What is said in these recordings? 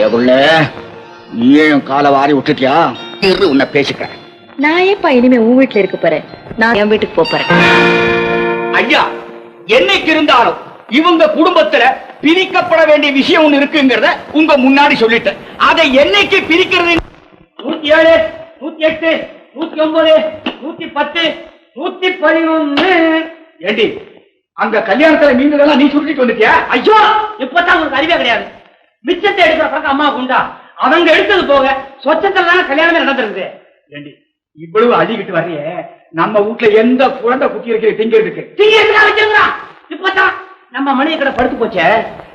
பயகுள்ள நீ ஏன் காலை வாரி விட்டுட்டியா? இரு உன்னை பேசிக்கிறேன். நான் ஏப்பா இனிமே உன் வீட்டுல இருக்க போறேன்? நான் என் வீட்டுக்கு போறேன். ஐயா என்னைக்கு இருந்தாலும் இவங்க குடும்பத்துல பிரிக்கப்பட வேண்டிய விஷயம் ஒண்ணு இருக்குங்கிறத உங்க முன்னாடி சொல்லிட்டேன். அதை என்னைக்கு பிரிக்கிறது? நூத்தி ஏழு நூத்தி எட்டு நூத்தி ஒன்பது நூத்தி பத்து நூத்தி பதினொன்னு ஏண்டி அங்க கல்யாணத்துல மீன்கள் நீ சுருட்டிட்டு வந்துட்டியா? ஐயோ இப்பதான் உங்களுக்கு அறிவே கிடையாது. மிச்சத்தை எடுக்கிற பழக்கம் அம்மா உண்டா? அவங்க எடுத்தது போக சொச்சத்துல தானே கல்யாணமே நடந்திருக்கு ஏண்டி இவ்வளவு அழிக்கிட்டு வர்றியே. நம்ம வீட்டுல எந்த குழந்தை குட்டி இருக்கிற திங்கிறதுக்கு தீங்க எதுக்காக வச்சிருக்கிறான் இப்பதான் நம்ம மணியை கடை படுத்து போச்சே.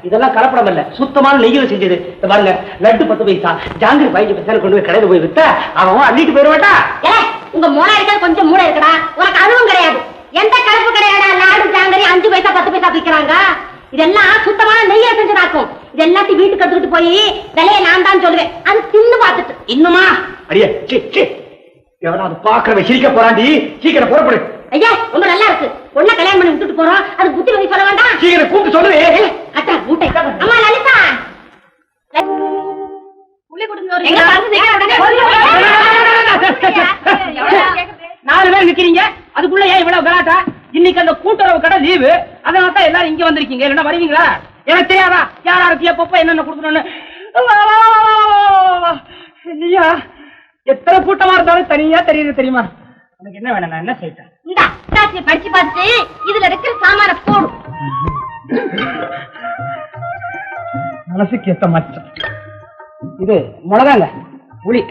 இதெல்லாம் கலப்படம் இல்ல. சுத்தமான நெய்யில செஞ்சது. இந்த பாருங்க லட்டு பத்து பைசா ஜாங்கிரி பதினஞ்சு பைசா கொண்டு போய் கடையில போய் வித்தா அவன் அள்ளிட்டு போயிருவாட்டா ஏய், உங்க மூளை இருக்கா கொஞ்சம் மூளை இருக்கடா. உனக்கு அதுவும் கிடையாது. எந்த கலப்பு கிடையாடா லாடு ஜாங்கரி அஞ்சு பைசா பத்து பைசா விக்கிறாங்க. இதெல்லாம் சுத்தமான நெய்ய செஞ்சதாக்கும். எல்லாத்தையும் வீட்டுக்கு எடுத்துக்கிட்டு போய் விலையை நான் தான் சொல்லுவேன். அது தின்னு பார்த்துட்டு. இன்னுமா? அடியே சி சி. எவனாவது பாக்குறவன் சிரிக்க போறாண்டி சீக்கிரம் புறப்படு. ஐயா ரொம்ப நல்லா இருக்கு. ஒன்ன கல்யாணம் பண்ணி விட்டுட்டு போறோம். அது புத்தி வகை சொல்ல வேண்டாம். சீக்கிரம் கூப்பிட்டு சொல்லுவே அட்டா மூட்டை. அம்மா லலிதா. புள்ளி கொடுங்க எங்க நாலு பேர் நிக்கிறீங்க. அதுக்குள்ள ஏன் இவ்வளவு கலாட்டா இன்னைக்கு அந்த கூட்டுறவு கடை லீவு அதனால தான் எல்லாரும் இங்க வந்திருக்கீங்க. இல்லைன்னா வருவீங்களா? எனக்கு தெரியாதா? யார் யாருக்கு எப்பப்ப என்னென்ன கொடுக்கணும்னு. இல்லையா எத்தனை கூட்டமா இருந்தாலும் தனியா தெரியுது தெரியுமா? உனக்கு என்ன வேணும்? நான் என்ன செய்யட்டேன் இந்த அட்டாச்சியை படிச்சு பார்த்துட்டு இதுல இருக்கிற சாமான போடு. மனசுக்கு ஏத்த மச்சம். இது மிளகாங்க புளி.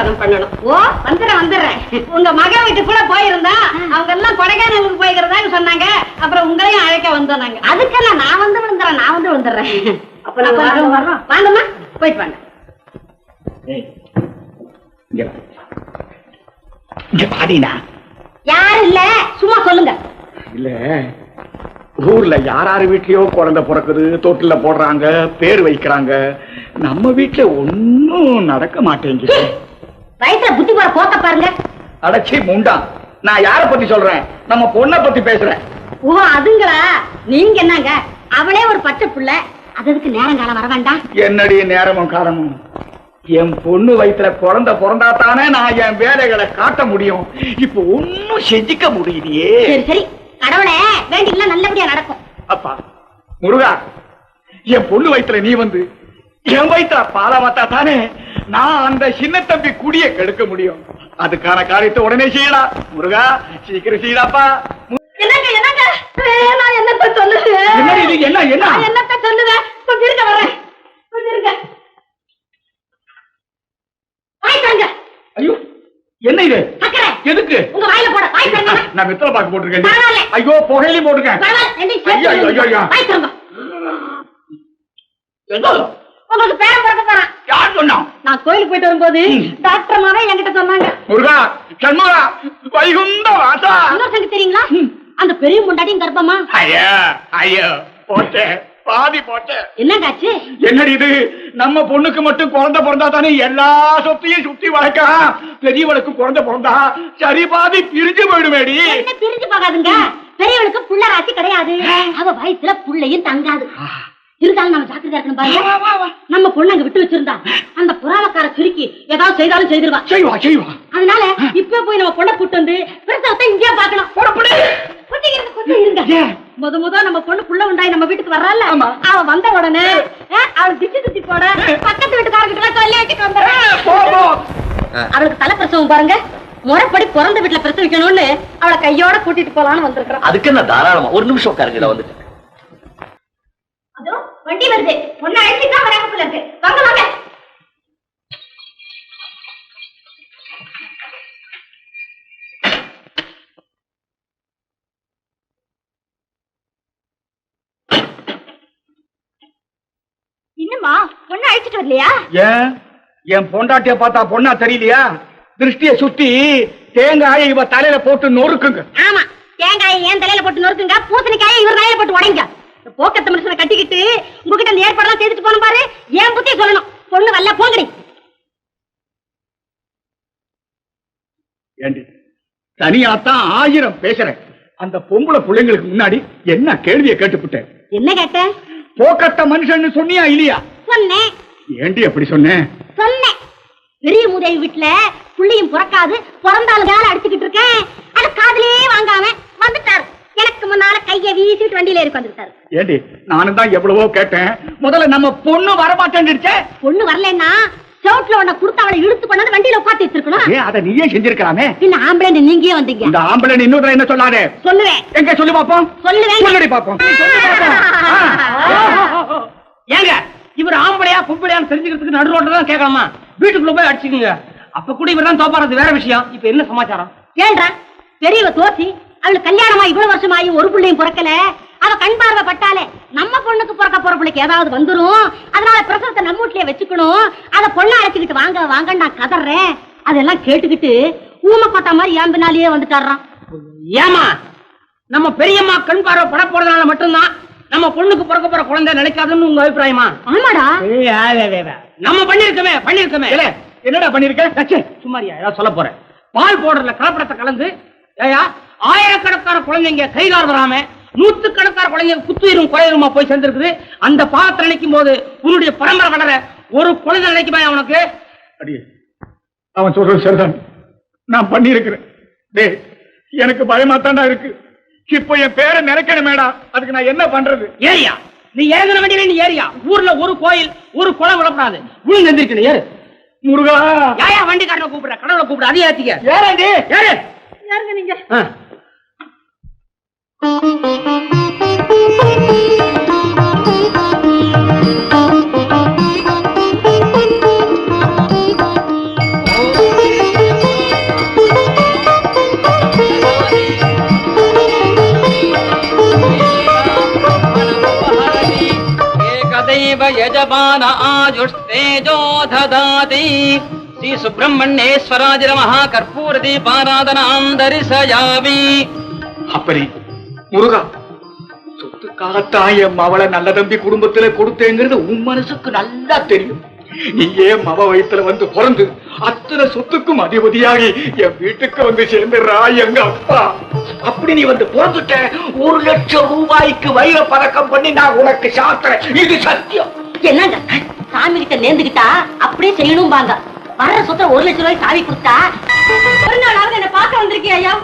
ஆசீர்வாதம் பண்ணணும். ஓ வந்துடுறேன் வந்துடுறேன். உங்க மக வீட்டுக்குள்ள போயிருந்தா அவங்க எல்லாம் கொடைக்கானலுக்கு போய்க்கிறதா சொன்னாங்க. அப்புறம் உங்களையும் அழைக்க வந்தோம் நாங்க அதுக்கெல்லாம் நான் வந்து விழுந்துறேன் நான் வந்து விழுந்துடுறேன் அப்ப நாங்க வரோம் வரோம் வாங்கம்மா போயிட்டு வாங்க. இங்க பாடினா யாரும் இல்ல. சும்மா சொல்லுங்க. இல்ல ஊர்ல யாராரு வீட்லயோ குழந்தை பிறக்குது தொட்டில போடுறாங்க பேர் வைக்கிறாங்க. நம்ம வீட்டுல ஒன்னும் நடக்க மாட்டேங்குது. வயசுல புத்தி போற போத்த பாருங்க. அடச்சி முண்டா. நான் யார பத்தி சொல்றேன்? நம்ம பொண்ணை பத்தி பேசுறேன். ஓ அதுங்களா? நீங்க என்னங்க? அவளே ஒரு பச்சை புள்ள. அதுக்கு நேரம் காலம் வர வேண்டாம்? என்னடி நேரமும் காலமும்? என் பொண்ணு வயித்துல குழந்தை பிறந்தா தானே நான் என் வேலைகளை காட்ட முடியும். இப்ப ஒன்னும் செஞ்சுக்க முடியலையே. சரி சரி. கடவுளே வேண்டிக்கலாம் நல்லபடியா நடக்கும். அப்பா முருகா என் பொண்ணு வயித்துல நீ வந்து என் வயித்துல பால மாத்தா தானே? நான் அந்த சின்ன தம்பி குடிய கெடுக்க முடியும். அதுக்கான காரியத்தை உடனே செய்யலாம். முருகா சீக்கிரம் செய்யலாப்பா. என்னங்க என்னங்க? நான் என்னத்த சொல்லுவேன் என்ன இது என்ன என்ன? என்னத்த சொல்லுவேன் வரேன் தாங்க ஐயோ என்ன இது? எதுக்கு? உங்க வாயில போட. வாய் தாங்க நான் வெத்தலை பாக்கு போட்டிருக்கேன். ஐயோ புகையிலையும் போட்டிருக்கேன். ஐயோ, ஐயோ, ஐயோ, ஐயோ. சேர்த்து வாய் தாங்க என்ன? உங்களுக்கு பேரம் பிறக்க போறான். யார் சொன்னான் நான் கோயிலுக்கு போயிட்டு வரும்போது டாக்டர் மாவே என்கிட்ட சொன்னாங்க. முருகா சண்முகா வைகுந்த வாசா. சங்கு தெரியுங்களா? அந்த பெரிய முண்டாட்டியும் கர்ப்பமா? ஐயா ஐயோ போச்சே பாதி போச்சே. என்னங்காச்சு? என்னடி இது? நம்ம பொண்ணுக்கு மட்டும் குழந்தை பிறந்தா தானே எல்லா சொத்தையும் சுத்தி வளர்க்கலாம் பெரியவளுக்கு குழந்தை பிறந்தா சரி பாதி பிரிஞ்சு போயிடுமேடி. என்ன பிரிஞ்சு போகாதுங்க? பெரியவளுக்கு புள்ள ராசி கிடையாது. அவ வயசுல புள்ளையும் தங்காது. இருந்தாலும் நம்ம ஜாக்கிரதையா இருக்கணும் பாருங்க. நம்ம பொண்ணு அங்க விட்டு வச்சிருந்தா அந்த புறாவக்கார சுருக்கி ஏதாவது செய்தாலும் செய்திருவா. செய்வா செய்வா. அதனால இப்ப போய் நம்ம பொண்ணை கூட்டு வந்து பிரசவத்தை இருங்க. ஏன்? முத முத நம்ம பொண்ணு புள்ள உண்டாய் நம்ம வீட்டுக்கு வர்றால ஆமா. அவ வந்த உடனே அவள் திச்சு திச்சு போட பக்கத்து வீட்டுக்காரங்கிட்ட எல்லாம் சொல்லி வச்சுட்டு வந்துடுறேன் அவளுக்கு தலை பிரசவம் பாருங்க. முறைப்படி பிறந்த வீட்டுல பிரசவிக்கணும்னு அவளை கையோட கூட்டிட்டு போலான்னு வந்திருக்கிறோம். அதுக்கு என்ன தாராளமா? ஒரு நிமிஷம் உட்காருங்க வந்துட்டு. அதோ. வண்டி வருது. பொண்ணு அழைச்சிட்டு தான் வராங்க போல இருக்கு. வாங்க வாங்க. இன்னுமா பொண்ணு அழைச்சிட்டு வரலையா? ஏன்? என் பொண்டாட்டிய பார்த்தா பொண்ணா தெரியலையா? திருஷ்டிய சுத்தி தேங்காயை இவ தலையில போட்டு நொறுக்குங்க. ஆமா தேங்காயை ஏன் தலையில போட்டு நொறுக்குங்க பூசணிக்காயை இவர் தலையில போட்டு உடைங்க. போக்கத்த மனுஷனை கட்டிக்கிட்டு உங்ககிட்ட இந்த ஏற்பாடெல்லாம் செய்துட்டு போன பாரு. ஏன் புத்திய சொல்லணும்? பொண்ணு வரல போங்கடி. ஏண்டி? தனியாத்தான் ஆயிரம் பேசுறேன். அந்த பொம்பளை பிள்ளைங்களுக்கு முன்னாடி என்ன கேள்வியை கேட்டுப்புட்டேன்? என்ன கேட்ட? போக்கத்த மனுஷன்னு சொன்னியா இல்லையா? சொன்னேன். ஏண்டி அப்படி சொன்னேன் சொன்னேன். பெரிய முதவி வீட்டுல புள்ளியும் பிறக்காது பிறந்தாலும் வேலை அடிச்சுக்கிட்டு இருக்கேன். அது காதுலயே வாங்காம வந்துட்டாரு. எனக்கு முன்னால கைய வீசிட்டு வண்டியில இருக்கு வந்துட்டாரு ஏண்டி நானும் தான் எவ்வளவோ கேட்டேன். முதல்ல நம்ம பொண்ணு வரமாட்டேன்னுச்சே பொண்ணு வரலன்னா சவுட்ல உன்னை கொடுத்து அவளை இழுத்து கொண்டாந்து வண்டியில உட்காந்து வச்சிருக்கணும். ஏன் அதை நீயே செஞ்சிருக்கலாமே பின்ன ஆம்பளை நீங்க வந்தீங்க. இந்த ஆம்பளை இன்னொரு என்ன சொல்லாதே? சொல்லுவேன். எங்க சொல்லி பாப்போம் சொல்லுவேன். சொல்லி பாப்போம் ஆ. ஏங்க இவர் ஆம்பளையா பொம்பளையான்னு தெரிஞ்சுக்கிறதுக்கு நடு ரோட்ல தான் கேட்கலாமா? வீட்டுக்குள்ள போய் அடிச்சுக்குங்க. அப்ப கூட இவர் தான் தோப்பாறது வேற விஷயம். இப்ப என்ன சமாச்சாரம்? கேள்றா பெரியவ தோசி அவளுக்கு கல்யாணமா இவ்வளவு வருஷமாயி ஒரு பிள்ளையும் பிறக்கல. அவ கண் பார்வை பட்டாலே நம்ம பொண்ணுக்கு பிறக்க போற பிள்ளைக்கு ஏதாவது வந்துரும். அதனால பிரசவத்தை நம்ம வீட்லயே வச்சுக்கணும். அத பொண்ணை அழைச்சுக்கிட்டு வாங்க வாங்க நான் கதறேன். அதெல்லாம் கேட்டுக்கிட்டு ஊமை கொட்டா மாதிரி என் பின்னாலேயே வந்துட்டாராம் ஏமா நம்ம பெரியம்மா கண் பார்வை பட போறதுனால மட்டும்தான் நம்ம பொண்ணுக்கு பிறக்க போற குழந்தை நினைக்காதுன்னு உங்க அபிப்பிராயமா? ஆமாடா. நம்ம பண்ணிருக்கமே பண்ணிருக்கமே. என்னடா பண்ணிருக்க? சும்மாரியா ஏதாவது சொல்ல போறேன். பால் போடுறதுல கலப்படத்தை கலந்து ஏயா ஆயிரக்கணக்கான குழந்தைங்க கைகால் வராம நூத்துக்கணக்கான குழந்தைங்க குத்துயிரும் குறையுமா போய் சேர்ந்திருக்குது. அந்த பாத்திரம் நினைக்கும் போது உன்னுடைய பரம்பரை வளர ஒரு குழந்தை நினைக்குமா உனக்கு அடி அவன் சொல்றது சரிதான். நான் பண்ணிருக்கிறேன் டேய் எனக்கு பயமா இருக்கு. இப்போ என் பேரை நினைக்கணுமேடா. அதுக்கு நான் என்ன பண்றது? ஏரியா. நீ ஏறின வண்டியில நீ ஏரியா ஊர்ல ஒரு கோயில் ஒரு குளம் விடப்படாது விழுந்து எந்திரிக்கணும் ஏறு. முருகா. யாயா வண்டிக்காரனை கூப்பிடுற? கடவுளை கூப்பிடுற அதே ஏத்திக்க. ஏறாண்டி ஏறு. யாருங்க நீங்க यजमान आजुष्तेजो ददाति श्री सुब्रह्मण्येश्वराज नमः दीपाराधना दीपाराधनां दर्शयामि முருகா சொத்துக்காகத்தான் என் மவளை நல்ல தம்பி குடும்பத்துல கொடுத்தேங்கிறது உன் மனசுக்கு நல்லா தெரியும். நீயே மவ வயித்துல வந்து பிறந்து அத்தனை சொத்துக்கும் அதிபதியாகி என் வீட்டுக்கு வந்து சேர்ந்துடுறா எங்க அப்பா. அப்படி நீ வந்து பிறந்துட்ட ஒரு லட்சம் ரூபாய்க்கு வைர பதக்கம் பண்ணி நான் உனக்கு சாத்துறேன். இது சத்தியம். என்னங்க? சாமி கிட்ட நேர்ந்துகிட்டா அப்படியே செய்யணும் பாங்க வர்ற சொத்தை ஒரு லட்சம் ரூபாய் சாவி கொடுத்தா? ஒரு நாளாவது என்ன பார்க்க வந்திருக்கியா ஐயா?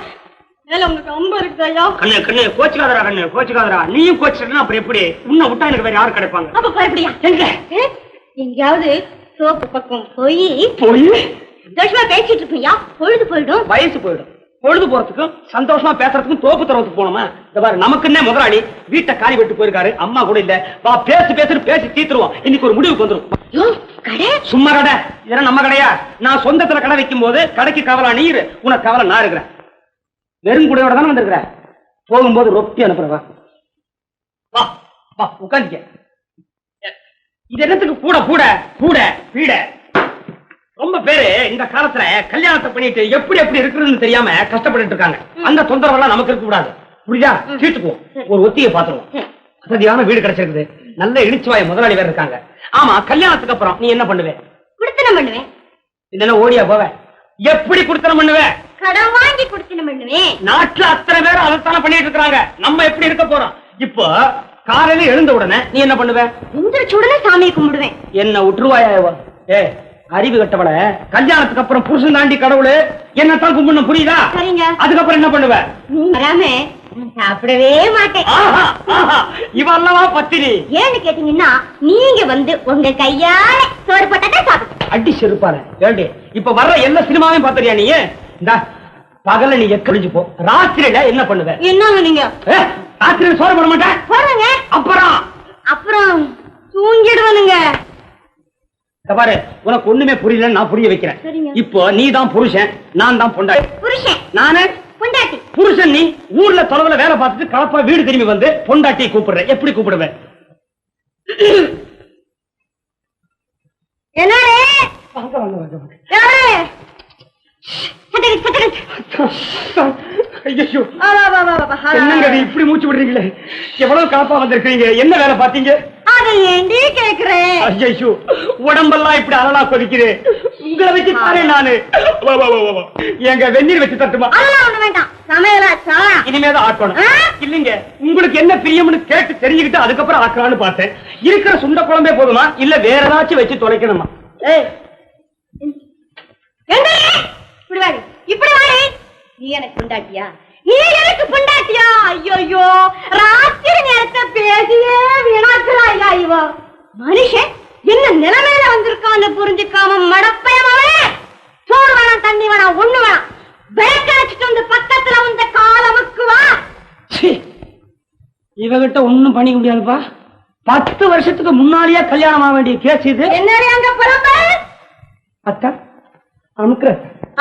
மேல உங்களுக்கு அம்பு இருக்கு ஐயா? கண்ணு கண்ணு கோச்சுக்காதரா கண்ணு கோச்சுக்காதரா நீயும் கோச்சுனா அப்புறம் எப்படி? உன்னை விட்டா எனக்கு வேற யாரு கிடைப்பாங்க? அப்ப பயப்படியா எங்க? எங்கேயாவது சோப்பு பக்கம் போய் போய்? சந்தோஷமா பேசிட்டு இருப்பியா? பொழுது போயிடும். வயசு போயிடும். பொழுது போறதுக்கும் சந்தோஷமா பேசுறதுக்கும் தோப்பு தரத்துக்கு போனோமா? இந்த பாரு நமக்குன்னே முதலாளி? வீட்டை காலி விட்டு போயிருக்காரு. அம்மா கூட இல்ல. வா பேசு பேசுன்னு பேசி தீத்துருவோம். இன்னைக்கு ஒரு முடிவுக்கு வந்துரும். சும்மா கடை. இதெல்லாம் நம்ம கடையா? நான் சொந்தத்துல கடை வைக்கும் போது கடைக்கு கவலா நீர். உனக்கு கவலை நான் இருக்கிறேன். வெறும் கூடையோட தானே வந்திருக்கிற? போகும்போது ரொப்பி அனுப்புறேன் வா வா உட்காந்துக்க இது என்னத்துக்கு கூட கூட கூட பீட? ரொம்ப பேரு இந்த காலத்துல கல்யாணத்தை பண்ணிட்டு எப்படி எப்படி இருக்குன்னு தெரியாம கஷ்டப்பட்டுட்டு இருக்காங்க. அந்த தொந்தரவெல்லாம் நமக்கு இருக்க கூடாது. புரியுதா? தீர்த்துக்குவோம். ஒரு ஒத்தியை பாத்துருவோம் வசதியான வீடு கிடைச்சிருக்குது. நல்ல இடிச்சுவாய முதலாளி வேற இருக்காங்க. ஆமா கல்யாணத்துக்கு அப்புறம் நீ என்ன பண்ணுவே? குடுத்தனம் பண்ணுவேன். இல்லன்னா ஓடியா போவ? எப்படி குடுத்தனம் பண்ணுவ? கடன் வாங்கி குடுத்தனம் பண்ணுவேன் நாட்டுல அத்தனை பேர் அதைத்தானே பண்ணிட்டு இருக்காங்க நம்ம எப்படி இருக்க போறோம்? இப்போ காலையில எழுந்த உடனே நீ என்ன பண்ணுவ? இந்த சுடல சாமியை கும்பிடுவேன். என்ன விட்டுருவாயா? ஏ அறிவு கட்டவள கல்யாணத்துக்கு அப்புறம் புருஷன் தாண்டி கடவுளு என்னத்தான் கும்பிடணும் புரியுதா? சரிங்க. அதுக்கப்புறம் என்ன பண்ணுவ? வராம சாப்பிடவே மாட்டேன். ஆஹா, ஆஹா, இவ அல்லவா பத்தினி. ஏன்னு கேட்டீங்கன்னா நீங்க வந்து உங்க கையால சோறு போட்டா சாப்பிட்டு அடி செருப்பாரு ஏண்டி? இப்ப வர்ற எல்லா சினிமாவையும் பாத்துறியா நீ? இந்த பகல்ல நீ எக்கழிஞ்சு போ. ராத்திரியில என்ன பண்ணுவ? என்னங்க நீங்க? ராத்திரியில சோறு போட மாட்டேன் போறங்க அப்புறம்? அப்புறம் தூங்கிடுவானுங்க. பாரு உனக்கு ஒண்ணுமே புரியல நான் புரிய வைக்கிறேன். இப்போ நீ தான் புருஷன் நான் தான் பொண்டாட்டி. புருஷன். நானு? பொண்டாட்டி. புருஷன் நீ? ஊர்ல தொலைவுல வேலை பார்த்துட்டு கலப்பா வீடு திரும்பி வந்து பொண்டாட்டியை கூப்பிடுற. எப்படி கூப்பிடுவேன் என்னடே ஏய்! சட்டடி, சட்டடி. இப்படி மூச்சு விடுறீங்களே? எவ்வளவு காப்பா வந்திருக்கீங்க என்ன வேலை பாத்தீங்க அதை ஏண்டி கேக்குறேன் ஐயோ உடம்பெல்லாம் இப்படி அலலா கொதிக்குது. உங்களை வச்சு தானே நானு. எங்க வெந்நீர் வச்சு தட்டுமா? வேண்டாம். சமையலாச்சா இனிமேதான் ஆக்கணும்? இல்லைங்க உங்களுக்கு என்ன பிரியம்னு கேட்டு தெரிஞ்சுக்கிட்டு அதுக்கப்புறம் ஆக்கலாம்னு பார்த்தேன். இருக்கிற சுண்ட குழம்பே போதுமா? இல்ல வேற ஏதாச்சும் வச்சு தொலைக்கணுமா ஏய். இப்படி இப்படி வாடி. நீ எனக்கு பொண்டாட்டியா? நீ எனக்கு பொண்டாட்டியா? ஐயோ ராத்திரி நேரத்தை பேசியே வீணாக்குறாயா இவ. மனுஷன் என்ன நிலைமையில வந்திருக்கான்னு புரிஞ்சுக்காம மடப்பயமாவே சோறு வேணாம் தண்ணி வேணாம் ஒண்ணு வேணாம். விளக்க வச்சுட்டு வந்து பக்கத்துல வந்த காலமுக்கு வா இவகிட்ட ஒண்ணும் பண்ணிக்க முடியாதுப்பா. பத்து வருஷத்துக்கு முன்னாடியே கல்யாணம் ஆக வேண்டிய கேஸ் இது. என்னடி அங்க புலம்ப அத்தா அமுக்குற.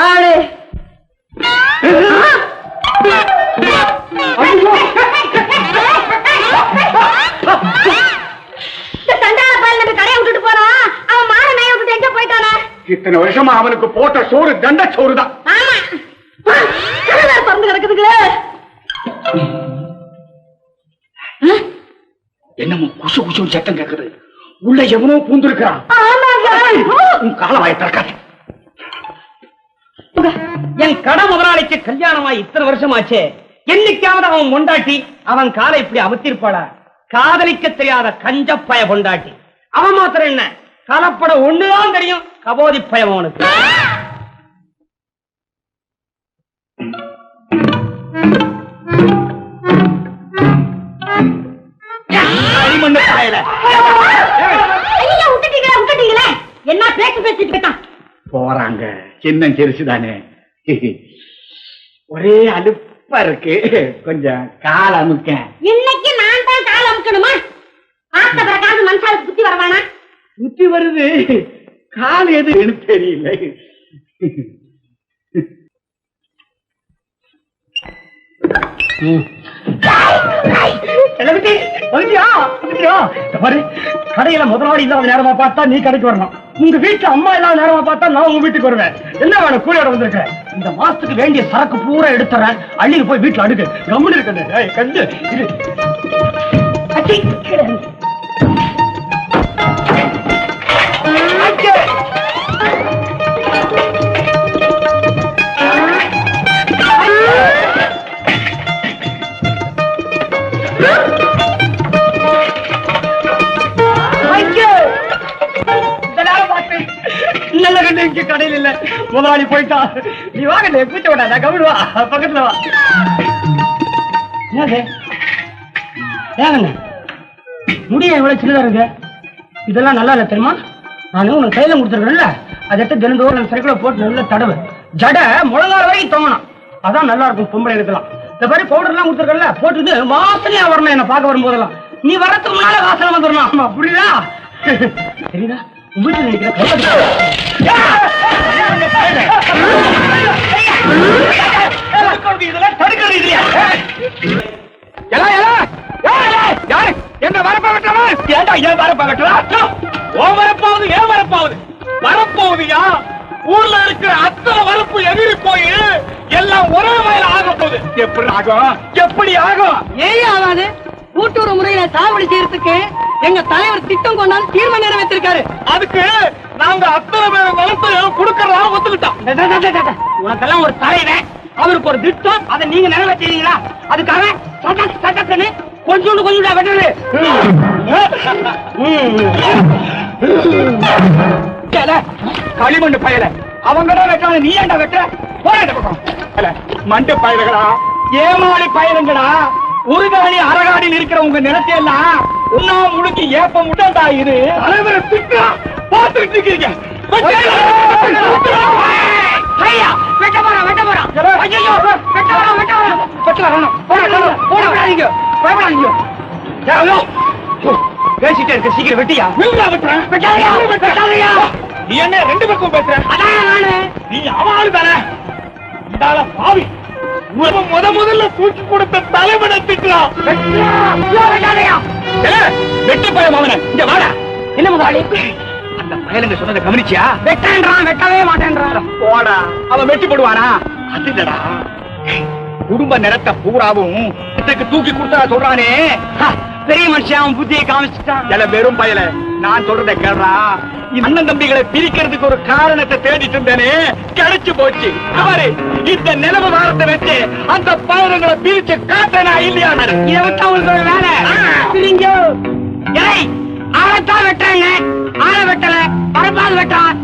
ஆளு. இத்தனை வருஷமா அவனுக்கு போட்ட சோறு தண்ட சோறு தான் என்னமோ குசு குசு சத்தம் கேக்குது. உள்ள எவனோ பூந்திருக்கிறான். உன் கால வாய திறக்காத. என் கட முதலாளிக்கு கல்யாணமா இத்தனை வருஷமாச்சே. என்னைக்காவது அவன் கொண்டாட்டி அவன் காலை இப்படி அமர்த்திருப்பாளா? காதலிக்க தெரியாத கஞ்சப்பய பொண்டாட்டி. அவன் மாத்திரம் என்ன? கலப்பட ஒண்ணுதான் தெரியும். கபோதி பயம் அவனுக்கு. என்ன பேச்சு பேசிட்டு போறாங்க. சின்ன சிரிச்சுதானே ஒரே அலுப்பா இருக்கு. கொஞ்சம் கால அமுக்க. இன்னைக்கு நான் தான் கால் அமுக்கணுமா? ஆத்த பிறகாவது மனுஷாளுக்கு புத்தி வரவானா? புத்தி வருது. கால் எதுன்னு தெரியல. கிளம்பிட்டு, வந்துட்டியா? பாரு, கடையில முதலாளி இல்லாத நேரமா பார்த்தா நீ கடைக்கு வரணும். உங்க வீட்டுல அம்மா இல்லாத நேரமா பார்த்தா நான் உங்க வீட்டுக்கு வருவேன். என்ன வேணும்? கூலியோட வந்திருக்கேன் இந்த மாசத்துக்கு வேண்டிய சரக்கு பூரா எடுத்துறேன். அள்ளிட்டு போய் வீட்டுல அடுக்கு. கம்முன்னு இருக்கேன். ஏய், கண்டு முதலாளி போயிட்டா. நீ வாங்க கூச்ச விடாத கவிடு வா பக்கத்துல வா. ஏங்க? முடிய எவ்வளவு சின்னதா இருக்கு? இதெல்லாம் நல்லா இல்ல தெரியுமா? நான் உனக்கு கையில கொடுத்துருக்கேன்ல அதை எடுத்து தினந்தோறும் அந்த சைக்கிளை போட்டு நல்லா தடவு. ஜட முழங்கால வரைக்கும் தொங்கணும் அதான் நல்லா இருக்கும் பொம்பளை எடுக்கலாம். இந்த மாதிரி பவுடர் எல்லாம் கொடுத்துருக்கல போட்டுட்டு வாசனையா வரணும் என்ன பார்க்க வரும்போதெல்லாம். நீ வரத்துக்கு முன்னால வாசனை வந்துடணும் ஆமா புரியுதா? தெரியுதா? வீட்டுல நினைக்கிற இதெல்லாம் தடுக்கிறது இல்லையா எல்லாம் எல்லாம் ஏய், யாரு என்ன வரப்ப வெட்டவன் ஏண்டா ஏன் வரப்ப வெட்டலாம் ஓ வரப்பாவது ஏன் வரப்பாவது வரப்போகுதுயா ஊர்ல இருக்கிற அத்தனை வரப்பு எதிரி போய் எல்லாம் ஒரே வயல ஆக போகுது எப்படி ஆகும் எப்படி ஆகும் ஏன் ஆகாது? கூட்டுறவு முறையில சாகுபடி செய்யறதுக்கு எங்க தலைவர் திட்டம் கொண்டாந்து தீர்மானம் நிறைவேற்றிருக்காரு. அதுக்கு நாங்க அத்தனை பேர் நிலத்தையும் கொடுக்கறதா ஒத்துக்கிட்டோம். உனக்கெல்லாம் ஒரு தலைவன். அவருக்கு ஒரு திட்டம். அதை நீங்க நிறைவேற்றீங்களா அதுக்காக சட்டக் சட்டக்குன்னு கொஞ்சோண்டு கொஞ்சோண்டா வெட்டுறது. ஏல, களிமண்ணு பயல. அவங்கடா வெட்டான நீ ஏன்டா வெட்ட இந்த பக்கம். மண்டு பயலுகளா? ஏமாளி பயலுங்களா உருகாணி அரகாணியில் இருக்கிற உங்க நிலத்தை எல்லாம் உண்ணா முழுக்கி ஏப்ப முட்டா இது? தலைவரை திட்டா பார்த்துட்டு இருக்கீங்க பேசிட்டே இருக்க சீக்கிரம் வெட்டியா? நீ என்ன ரெண்டு பக்கம் பேசுற? நீ அவள் தானே? இந்தால பாவி. முத முதல்ல தூக்கி கொடுத்த தலைவனை திட்டுறான் வெட்டு பயம் அவனை இங்க வாடா. என்ன முதலாளி? அந்த பயலுங்க சொன்னதை கவனிச்சியா? வெட்டேன்றான் வெட்டவே மாட்டேன்றான். போடா. அவன் வெட்டி போடுவானா? அது இல்லடா. குடும்ப நிலத்தை பூராவும் தூக்கி கொடுத்தா சொல்றானே. பெரிய மனுஷன் அவன் புத்தியை காமிச்சிட்டான். வெறும் பயல. நான் சொல்றத கேள்றா அண்ணன் தம்பிகளை பிரிக்கிறதுக்கு ஒரு காரணத்தை தேடிட்டு இருந்தேனே கிடைச்சு போச்சு. அவரு இந்த நிலவு வாரத்தை வச்சு அந்த பயணங்களை பிரிச்சு காட்டனா இல்லையா? இதை விட்டா உங்களுக்கு ஒரு வேலை. பிரிங்க ஆளத்தான் வெட்டாங்க ஆளை வெட்டல. பரப்பாது வெட்டான்.